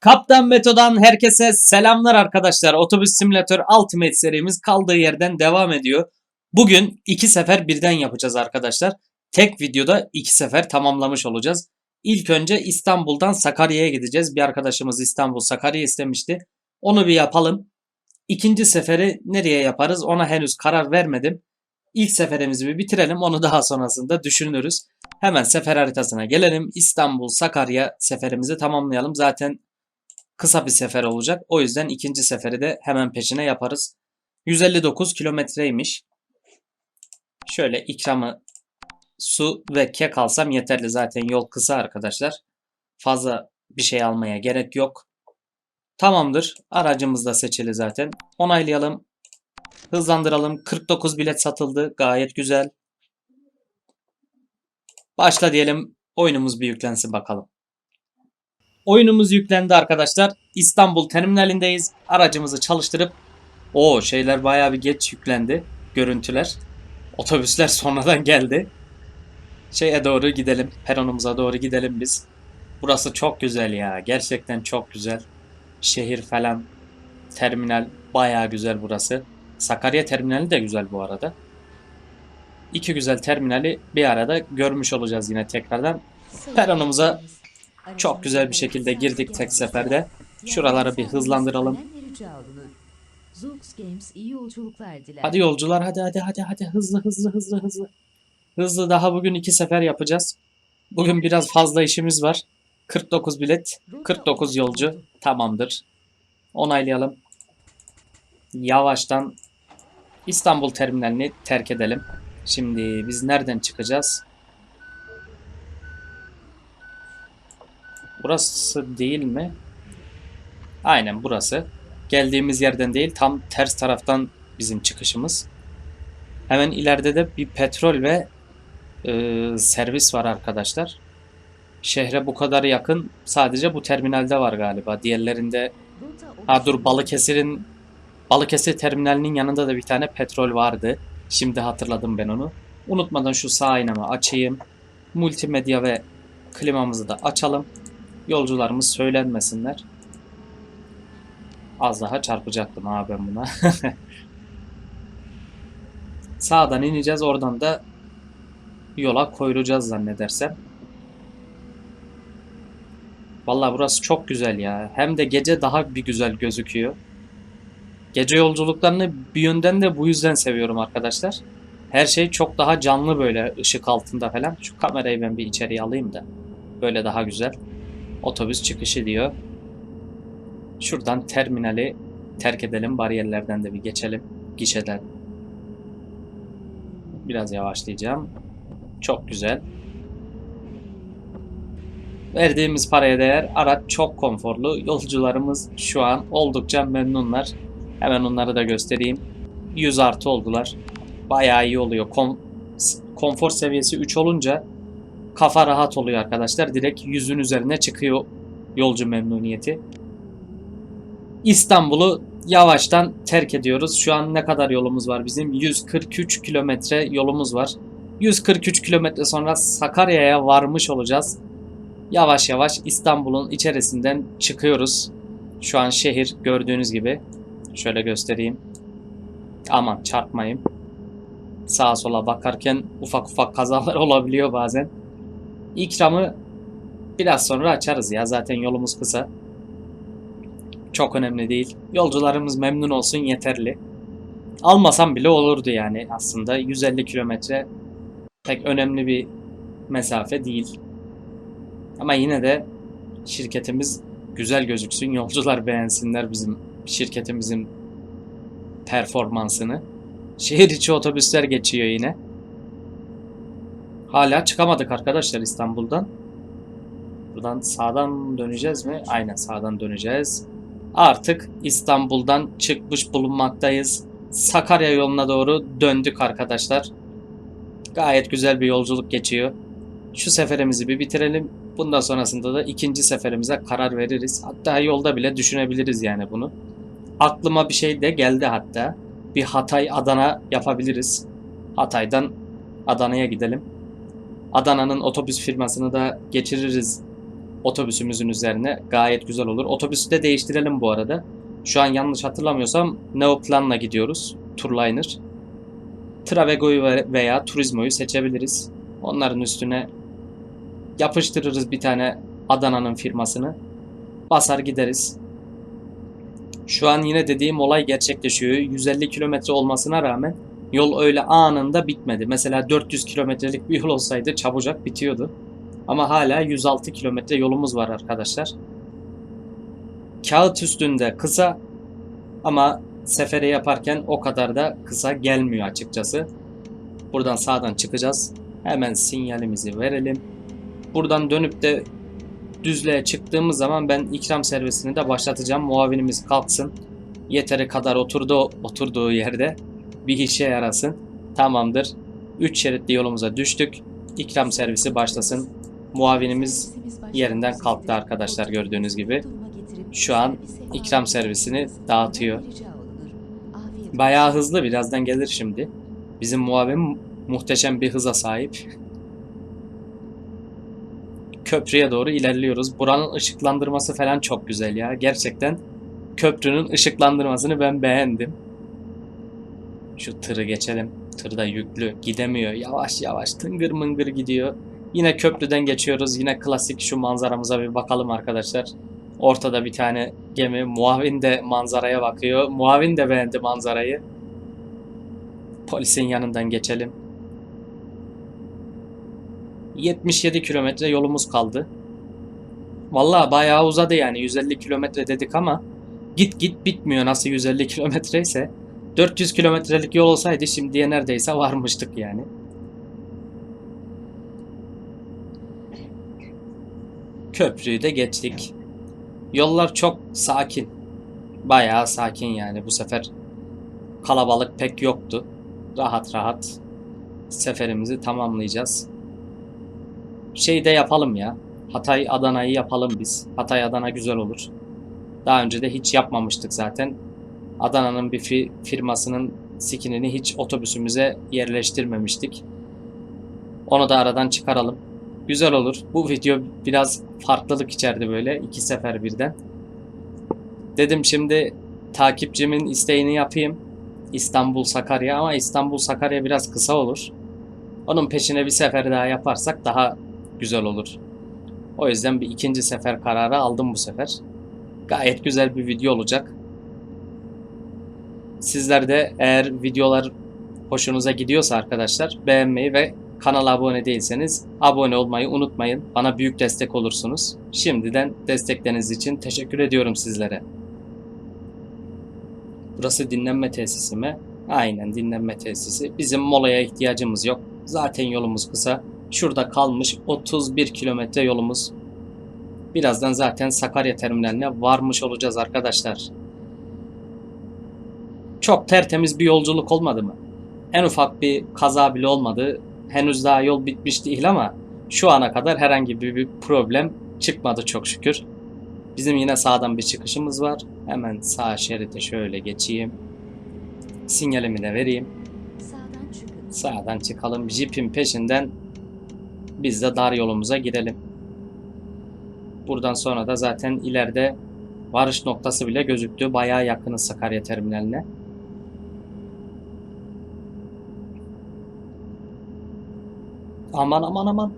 Kaptan Beto'dan herkese selamlar arkadaşlar. Otobüs Simülatör Ultimate serimiz kaldığı yerden devam ediyor. Bugün iki sefer birden yapacağız arkadaşlar. Tek videoda iki sefer tamamlamış olacağız. İlk önce İstanbul'dan Sakarya'ya gideceğiz. Bir arkadaşımız İstanbul Sakarya istemişti. Onu bir yapalım. İkinci seferi nereye yaparız ona henüz karar vermedim. İlk seferimizi bir bitirelim onu daha sonrasında düşünürüz. Hemen sefer haritasına gelelim. İstanbul Sakarya seferimizi tamamlayalım. Zaten kısa bir sefer olacak. O yüzden ikinci seferi de hemen peşine yaparız. 159 kilometreymiş. Şöyle ikramı su ve kek alsam yeterli. Zaten yol kısa arkadaşlar. Fazla bir şey almaya gerek yok. Tamamdır. Aracımız da seçili zaten. Onaylayalım. Hızlandıralım. 49 bilet satıldı. Gayet güzel. Başla diyelim. Oyunumuz bir yüklensin bakalım. Oyunumuz yüklendi arkadaşlar. İstanbul terminalindeyiz. Aracımızı çalıştırıp o şeyler bayağı bir geç yüklendi. Görüntüler. Otobüsler sonradan geldi. Şeye doğru gidelim. Peronumuza doğru gidelim biz. Burası çok güzel ya. Gerçekten çok güzel. Şehir falan. Terminal bayağı güzel burası. Sakarya terminali de güzel bu arada. İki güzel terminali bir arada görmüş olacağız yine tekrardan. Peronumuza çok güzel bir şekilde girdik tek seferde. Şuraları bir hızlandıralım. Hadi yolcular hadi hadi hadi hadi hızlı hızlı hızlı hızlı. Hızlı daha bugün iki sefer yapacağız. Bugün biraz fazla işimiz var. 49 bilet, 49 yolcu. Tamamdır. Onaylayalım. Yavaştan İstanbul terminalini terk edelim. Şimdi biz nereden çıkacağız? Burası değil mi? Aynen burası. Geldiğimiz yerden değil tam ters taraftan bizim çıkışımız. Hemen ileride de bir petrol ve e, servis var arkadaşlar. Şehre bu kadar yakın sadece bu terminalde var galiba. Diğerlerinde ha dur Balıkesir'in Balıkesir terminalinin yanında da bir tane petrol vardı. Şimdi hatırladım ben onu. Unutmadan şu sağ aynamı açayım. Multimedya ve klimamızı da açalım. Yolcularımız söylenmesinler. Az daha çarpacaktım ha ben buna. Sağdan ineceğiz oradan da yola koyulacağız zannedersem. Vallahi burası çok güzel ya. Hem de gece daha bir güzel gözüküyor. Gece yolculuklarını bir yönden de bu yüzden seviyorum arkadaşlar. Her şey çok daha canlı böyle ışık altında falan. Şu kamerayı ben bir içeriye alayım da. Böyle daha güzel. Otobüs çıkışı diyor. Şuradan terminali terk edelim. Bariyerlerden de bir geçelim. Gişeden. Biraz yavaşlayacağım. Çok güzel. Verdiğimiz paraya değer. Araç çok konforlu. Yolcularımız şu an oldukça memnunlar. Hemen onları da göstereyim. 100 artı oldular. Bayağı iyi oluyor. Kon konfor seviyesi 3 olunca kafa rahat oluyor arkadaşlar. Direkt yüzün üzerine çıkıyor yolcu memnuniyeti. İstanbul'u yavaştan terk ediyoruz. Şu an ne kadar yolumuz var bizim? 143 kilometre yolumuz var. 143 kilometre sonra Sakarya'ya varmış olacağız. Yavaş yavaş İstanbul'un içerisinden çıkıyoruz. Şu an şehir gördüğünüz gibi. Şöyle göstereyim. Aman çarpmayayım. Sağa sola bakarken ufak ufak kazalar olabiliyor bazen. İkramı biraz sonra açarız ya. Zaten yolumuz kısa. Çok önemli değil. Yolcularımız memnun olsun yeterli. Almasam bile olurdu yani aslında. 150 kilometre pek önemli bir mesafe değil. Ama yine de şirketimiz güzel gözüksün. Yolcular beğensinler bizim şirketimizin performansını. Şehir içi otobüsler geçiyor yine. Hala çıkamadık arkadaşlar İstanbul'dan. Buradan sağdan döneceğiz mi? Aynen sağdan döneceğiz. Artık İstanbul'dan çıkmış bulunmaktayız. Sakarya yoluna doğru döndük arkadaşlar. Gayet güzel bir yolculuk geçiyor. Şu seferimizi bir bitirelim. Bundan sonrasında da ikinci seferimize karar veririz. Hatta yolda bile düşünebiliriz yani bunu. Aklıma bir şey de geldi hatta. Bir Hatay Adana yapabiliriz. Hatay'dan Adana'ya gidelim. Adana'nın otobüs firmasını da geçiririz otobüsümüzün üzerine gayet güzel olur. Otobüsü de değiştirelim bu arada. Şu an yanlış hatırlamıyorsam Neoplan'la gidiyoruz. Turliner. Travego'yu ve- veya Turismo'yu seçebiliriz. Onların üstüne yapıştırırız bir tane Adana'nın firmasını. Basar gideriz. Şu an yine dediğim olay gerçekleşiyor. 150 kilometre olmasına rağmen yol öyle anında bitmedi. Mesela 400 kilometrelik bir yol olsaydı çabucak bitiyordu. Ama hala 106 kilometre yolumuz var arkadaşlar. Kağıt üstünde kısa ama seferi yaparken o kadar da kısa gelmiyor açıkçası. Buradan sağdan çıkacağız. Hemen sinyalimizi verelim. Buradan dönüp de düzlüğe çıktığımız zaman ben ikram servisini de başlatacağım. Muavinimiz kalksın. Yeteri kadar oturdu oturduğu yerde bir işe yarasın. Tamamdır. 3 şeritli yolumuza düştük. İkram servisi başlasın. Muavinimiz yerinden kalktı arkadaşlar gördüğünüz gibi. Şu an ikram servisini dağıtıyor. Bayağı hızlı birazdan gelir şimdi. Bizim muavin muhteşem bir hıza sahip. Köprüye doğru ilerliyoruz. Buranın ışıklandırması falan çok güzel ya. Gerçekten köprünün ışıklandırmasını ben beğendim. Şu tırı geçelim. Tır da yüklü. Gidemiyor. Yavaş yavaş tıngır mıngır gidiyor. Yine köprüden geçiyoruz. Yine klasik şu manzaramıza bir bakalım arkadaşlar. Ortada bir tane gemi. Muavin de manzaraya bakıyor. Muavin de beğendi manzarayı. Polisin yanından geçelim. 77 kilometre yolumuz kaldı. Vallahi bayağı uzadı yani 150 kilometre dedik ama git git bitmiyor nasıl 150 kilometre ise 400 kilometrelik yol olsaydı şimdiye neredeyse varmıştık yani. Köprüyü de geçtik. Yollar çok sakin. Bayağı sakin yani bu sefer kalabalık pek yoktu. Rahat rahat seferimizi tamamlayacağız. Şey de yapalım ya. Hatay Adana'yı yapalım biz. Hatay Adana güzel olur. Daha önce de hiç yapmamıştık zaten. Adana'nın bir fi- firmasının skinini hiç otobüsümüze yerleştirmemiştik. Onu da aradan çıkaralım. Güzel olur. Bu video biraz farklılık içerdi böyle. iki sefer birden. Dedim şimdi takipçimin isteğini yapayım. İstanbul Sakarya ama İstanbul Sakarya biraz kısa olur. Onun peşine bir sefer daha yaparsak daha güzel olur. O yüzden bir ikinci sefer kararı aldım bu sefer. Gayet güzel bir video olacak. Sizler de eğer videolar hoşunuza gidiyorsa arkadaşlar beğenmeyi ve kanala abone değilseniz abone olmayı unutmayın. Bana büyük destek olursunuz. Şimdiden destekleriniz için teşekkür ediyorum sizlere. Burası dinlenme tesisi mi? Aynen dinlenme tesisi. Bizim molaya ihtiyacımız yok. Zaten yolumuz kısa. Şurada kalmış 31 kilometre yolumuz. Birazdan zaten Sakarya terminaline varmış olacağız arkadaşlar. Çok tertemiz bir yolculuk olmadı mı? En ufak bir kaza bile olmadı. Henüz daha yol bitmiş değil ama şu ana kadar herhangi bir, bir problem çıkmadı çok şükür. Bizim yine sağdan bir çıkışımız var. Hemen sağ şeride şöyle geçeyim. Sinyalimi de vereyim. Sağdan çıkın. Sağdan çıkalım. Jeep'in peşinden biz de dar yolumuza girelim. Buradan sonra da zaten ileride varış noktası bile gözüktü. Bayağı yakınız Sakarya terminaline. Aman aman aman.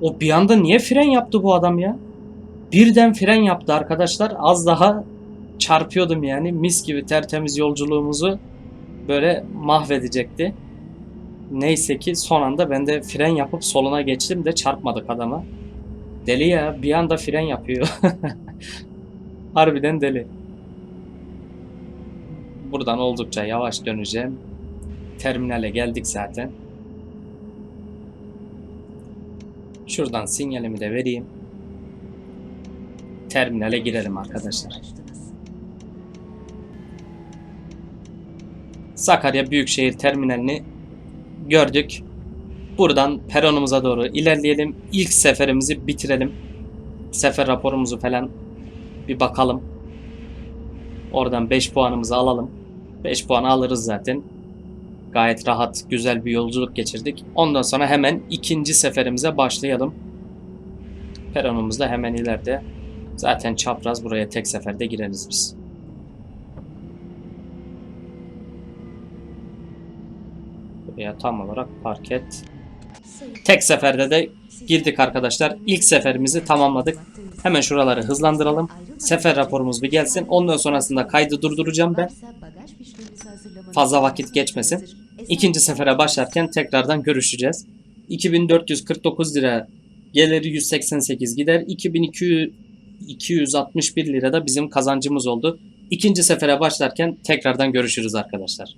O bir anda niye fren yaptı bu adam ya? Birden fren yaptı arkadaşlar. Az daha çarpıyordum yani. Mis gibi tertemiz yolculuğumuzu böyle mahvedecekti. Neyse ki son anda ben de fren yapıp soluna geçtim de çarpmadık adama. Deli ya bir anda fren yapıyor. Harbiden deli. Buradan oldukça yavaş döneceğim. Terminale geldik zaten. Şuradan sinyalimi de vereyim. Terminale girelim arkadaşlar. Sakarya Büyükşehir Terminalini gördük. Buradan peronumuza doğru ilerleyelim. İlk seferimizi bitirelim. Sefer raporumuzu falan bir bakalım. Oradan 5 puanımızı alalım. 5 puan alırız zaten. Gayet rahat, güzel bir yolculuk geçirdik. Ondan sonra hemen ikinci seferimize başlayalım. Peronumuz da hemen ileride. Zaten çapraz buraya tek seferde gireriz biz. Buraya tam olarak park et. Tek seferde de girdik arkadaşlar. İlk seferimizi tamamladık. Hemen şuraları hızlandıralım. Sefer raporumuz bir gelsin. Ondan sonrasında kaydı durduracağım ben. Fazla vakit geçmesin. İkinci sefere başlarken tekrardan görüşeceğiz. 2449 lira geliri 188 gider. 2261 lira da bizim kazancımız oldu. İkinci sefere başlarken tekrardan görüşürüz arkadaşlar.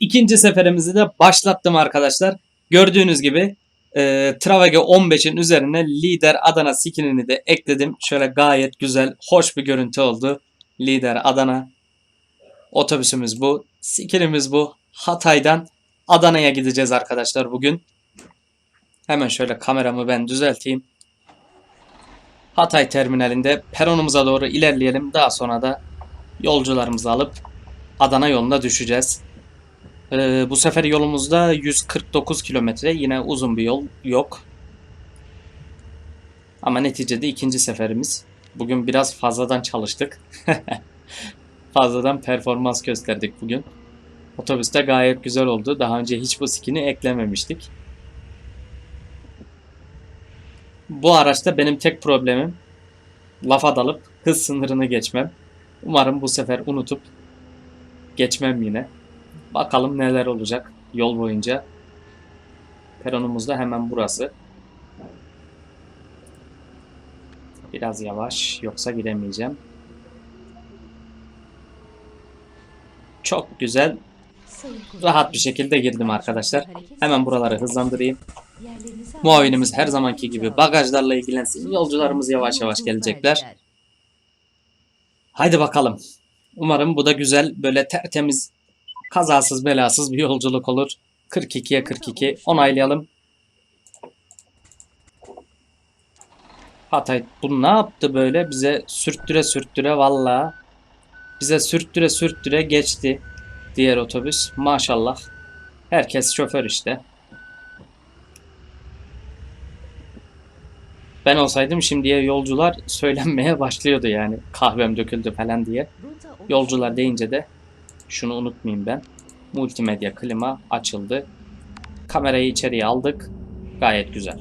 İkinci seferimizi de başlattım arkadaşlar. Gördüğünüz gibi e, Travege 15'in üzerine lider Adana skinini de ekledim. Şöyle gayet güzel, hoş bir görüntü oldu. Lider Adana. Otobüsümüz bu. Skinimiz bu. Hatay'dan Adana'ya gideceğiz arkadaşlar bugün. Hemen şöyle kameramı ben düzelteyim. Hatay terminalinde peronumuza doğru ilerleyelim. Daha sonra da yolcularımızı alıp Adana yoluna düşeceğiz. Ee, bu sefer yolumuzda 149 kilometre. Yine uzun bir yol yok. Ama neticede ikinci seferimiz. Bugün biraz fazladan çalıştık. fazladan performans gösterdik bugün. Otobüste gayet güzel oldu. Daha önce hiç bu skin'i eklememiştik. Bu araçta benim tek problemim lafa dalıp hız sınırını geçmem. Umarım bu sefer unutup geçmem yine. Bakalım neler olacak yol boyunca. Peronumuz da hemen burası. Biraz yavaş yoksa gidemeyeceğim. Çok güzel, rahat bir şekilde girdim arkadaşlar. Hemen buraları hızlandırayım. Muavinimiz her zamanki gibi bagajlarla ilgilensin. Yolcularımız yavaş yavaş gelecekler. Haydi bakalım. Umarım bu da güzel, böyle tertemiz, kazasız belasız bir yolculuk olur. 42'ye 42 onaylayalım. Hatay bu ne yaptı böyle? Bize sürttüre sürttüre valla. Bize sürttüre sürttüre geçti. Diğer otobüs. Maşallah. Herkes şoför işte. Ben olsaydım şimdiye yolcular söylenmeye başlıyordu yani. Kahvem döküldü falan diye. Yolcular deyince de şunu unutmayayım ben. Multimedya klima açıldı. Kamerayı içeriye aldık. Gayet güzel.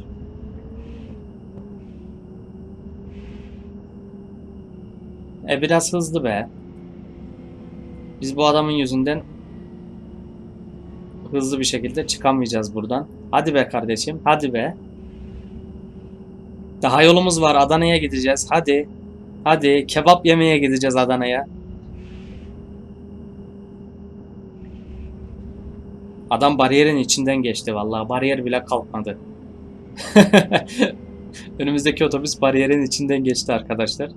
E biraz hızlı be. Biz bu adamın yüzünden hızlı bir şekilde çıkamayacağız buradan. Hadi be kardeşim, hadi be. Daha yolumuz var. Adana'ya gideceğiz. Hadi. Hadi kebap yemeye gideceğiz Adana'ya. Adam bariyerin içinden geçti vallahi. Bariyer bile kalkmadı. Önümüzdeki otobüs bariyerin içinden geçti arkadaşlar.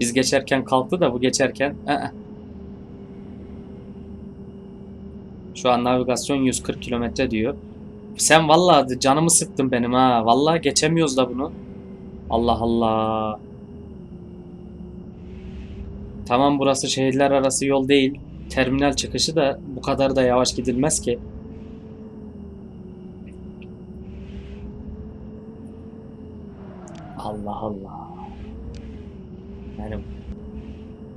Biz geçerken kalktı da bu geçerken ı-ı. Şu an navigasyon 140 kilometre diyor. Sen vallahi canımı sıktın benim ha. Vallahi geçemiyoruz da bunu. Allah Allah. Tamam burası şehirler arası yol değil. Terminal çıkışı da bu kadar da yavaş gidilmez ki. Allah Allah. Yani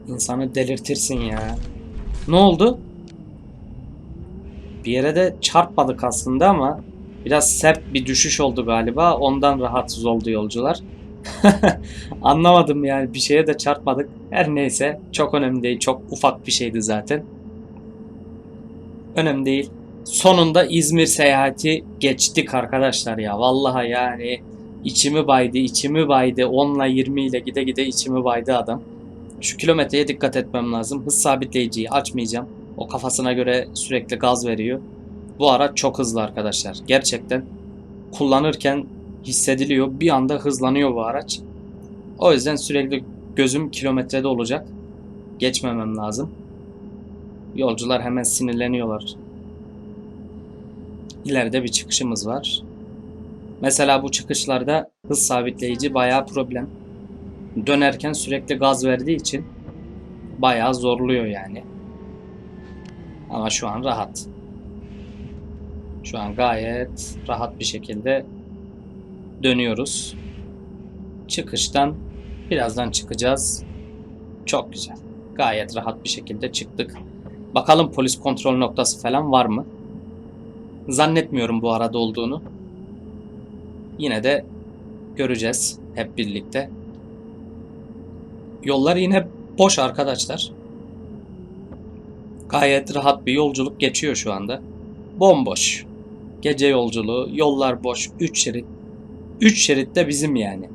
insanı delirtirsin ya. Ne oldu? Bir yere de çarpmadık aslında ama biraz sert bir düşüş oldu galiba. Ondan rahatsız oldu yolcular. Anlamadım yani bir şeye de çarpmadık. Her neyse çok önemli değil. Çok ufak bir şeydi zaten. Önemli değil. Sonunda İzmir seyahati geçtik arkadaşlar ya. Vallahi yani içimi baydı, içimi baydı. 10 ile 20 ile gide gide içimi baydı adam. Şu kilometreye dikkat etmem lazım. Hız sabitleyiciyi açmayacağım. O kafasına göre sürekli gaz veriyor. Bu araç çok hızlı arkadaşlar. Gerçekten kullanırken hissediliyor. Bir anda hızlanıyor bu araç. O yüzden sürekli gözüm kilometrede olacak. Geçmemem lazım. Yolcular hemen sinirleniyorlar. İleride bir çıkışımız var. Mesela bu çıkışlarda hız sabitleyici bayağı problem. Dönerken sürekli gaz verdiği için bayağı zorluyor yani. Ama şu an rahat. Şu an gayet rahat bir şekilde dönüyoruz. çıkıştan birazdan çıkacağız. Çok güzel. Gayet rahat bir şekilde çıktık. Bakalım polis kontrol noktası falan var mı? Zannetmiyorum bu arada olduğunu. Yine de göreceğiz hep birlikte. Yollar yine boş arkadaşlar. Gayet rahat bir yolculuk geçiyor şu anda. Bomboş. Gece yolculuğu, yollar boş, 3 şerit. 3 şerit de bizim yani.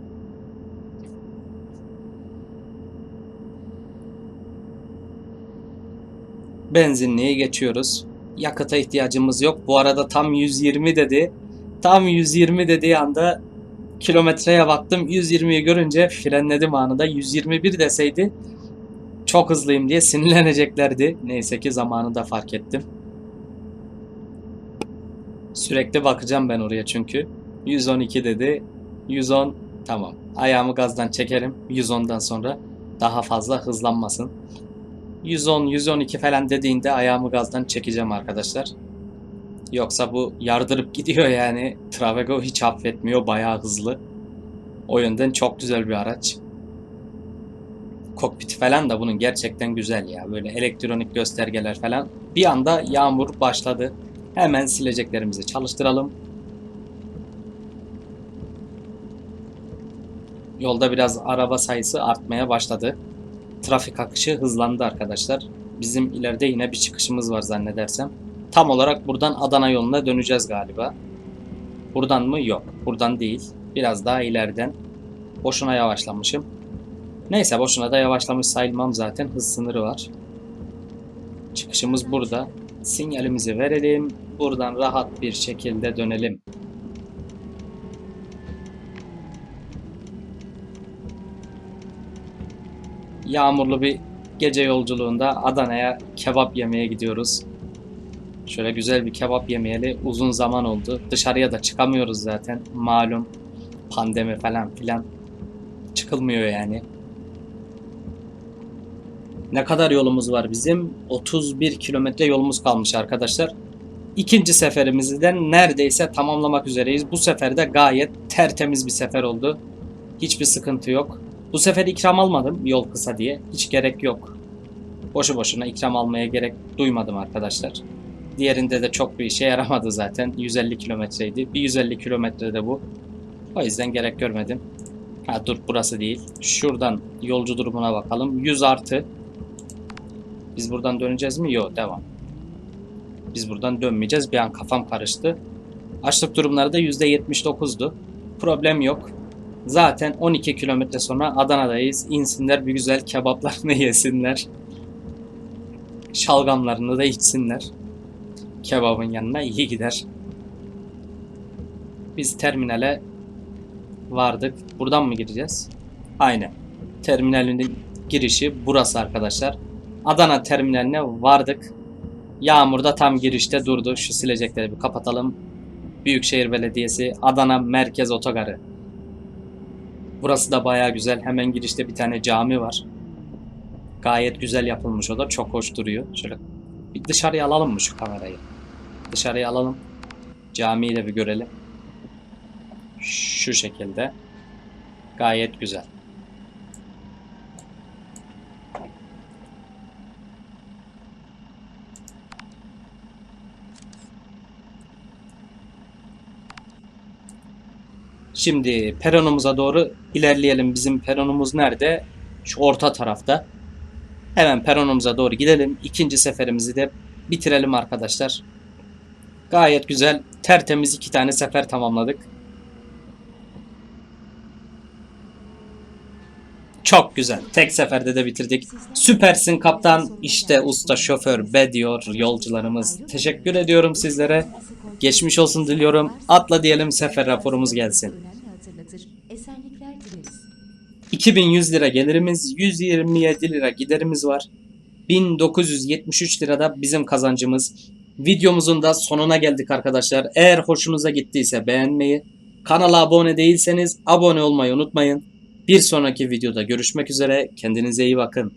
Benzinliği geçiyoruz. Yakıta ihtiyacımız yok. Bu arada tam 120 dedi. Tam 120 dediği anda kilometreye baktım. 120'yi görünce frenledim anında. 121 deseydi çok hızlıyım diye sinirleneceklerdi. Neyse ki zamanında fark ettim. Sürekli bakacağım ben oraya çünkü. 112 dedi. 110 tamam. Ayağımı gazdan çekerim. 110'dan sonra daha fazla hızlanmasın. 110, 112 falan dediğinde ayağımı gazdan çekeceğim arkadaşlar. Yoksa bu yardırıp gidiyor yani. Travego hiç affetmiyor. Bayağı hızlı. O yönden çok güzel bir araç. Kokpiti falan da bunun gerçekten güzel ya. Böyle elektronik göstergeler falan. Bir anda yağmur başladı. Hemen sileceklerimizi çalıştıralım. Yolda biraz araba sayısı artmaya başladı. Trafik akışı hızlandı arkadaşlar. Bizim ileride yine bir çıkışımız var zannedersem. Tam olarak buradan Adana yoluna döneceğiz galiba. Buradan mı? Yok. Buradan değil. Biraz daha ileriden. Boşuna yavaşlamışım. Neyse boşuna da yavaşlamış sayılmam zaten. Hız sınırı var. Çıkışımız burada. Sinyalimizi verelim. Buradan rahat bir şekilde dönelim. Yağmurlu bir gece yolculuğunda Adana'ya kebap yemeye gidiyoruz. Şöyle güzel bir kebap yemeyeli uzun zaman oldu. Dışarıya da çıkamıyoruz zaten. Malum pandemi falan filan. Çıkılmıyor yani. Ne kadar yolumuz var bizim? 31 kilometre yolumuz kalmış arkadaşlar. İkinci seferimizden neredeyse tamamlamak üzereyiz. Bu sefer de gayet tertemiz bir sefer oldu. Hiçbir sıkıntı yok. Bu sefer ikram almadım yol kısa diye. Hiç gerek yok. Boşu boşuna ikram almaya gerek duymadım arkadaşlar. Diğerinde de çok bir işe yaramadı zaten. 150 kilometreydi. Bir 150 kilometrede bu. O yüzden gerek görmedim. Ha dur burası değil. Şuradan yolcu durumuna bakalım. 100 artı. Biz buradan döneceğiz mi? Yok devam. Biz buradan dönmeyeceğiz. Bir an kafam karıştı. Açlık durumları da %79'du. Problem yok. Zaten 12 kilometre sonra Adana'dayız. İnsinler bir güzel kebaplarını yesinler. Şalgamlarını da içsinler. Kebabın yanına iyi gider. Biz terminale vardık. Buradan mı gireceğiz? Aynen. Terminalin girişi burası arkadaşlar. Adana terminaline vardık. Yağmur da tam girişte durdu. Şu silecekleri bir kapatalım. Büyükşehir Belediyesi Adana Merkez Otogarı. Burası da baya güzel. Hemen girişte bir tane cami var. Gayet güzel yapılmış o da. Çok hoş duruyor. Şöyle bir dışarıya alalım mı şu kamerayı? Dışarıya alalım. Camiyi de bir görelim. Şu şekilde. Gayet güzel. Şimdi peronumuza doğru ilerleyelim. Bizim peronumuz nerede? Şu orta tarafta. Hemen peronumuza doğru gidelim. İkinci seferimizi de bitirelim arkadaşlar. Gayet güzel, tertemiz iki tane sefer tamamladık. Çok güzel. Tek seferde de bitirdik. Süpersin kaptan. İşte usta şoför be diyor yolcularımız. Teşekkür ediyorum sizlere. Geçmiş olsun diliyorum. Atla diyelim sefer raporumuz gelsin. Esenlikler dileriz. 2100 lira gelirimiz, 127 lira giderimiz var. 1973 lirada bizim kazancımız. Videomuzun da sonuna geldik arkadaşlar. Eğer hoşunuza gittiyse beğenmeyi, kanala abone değilseniz abone olmayı unutmayın. Bir sonraki videoda görüşmek üzere. Kendinize iyi bakın.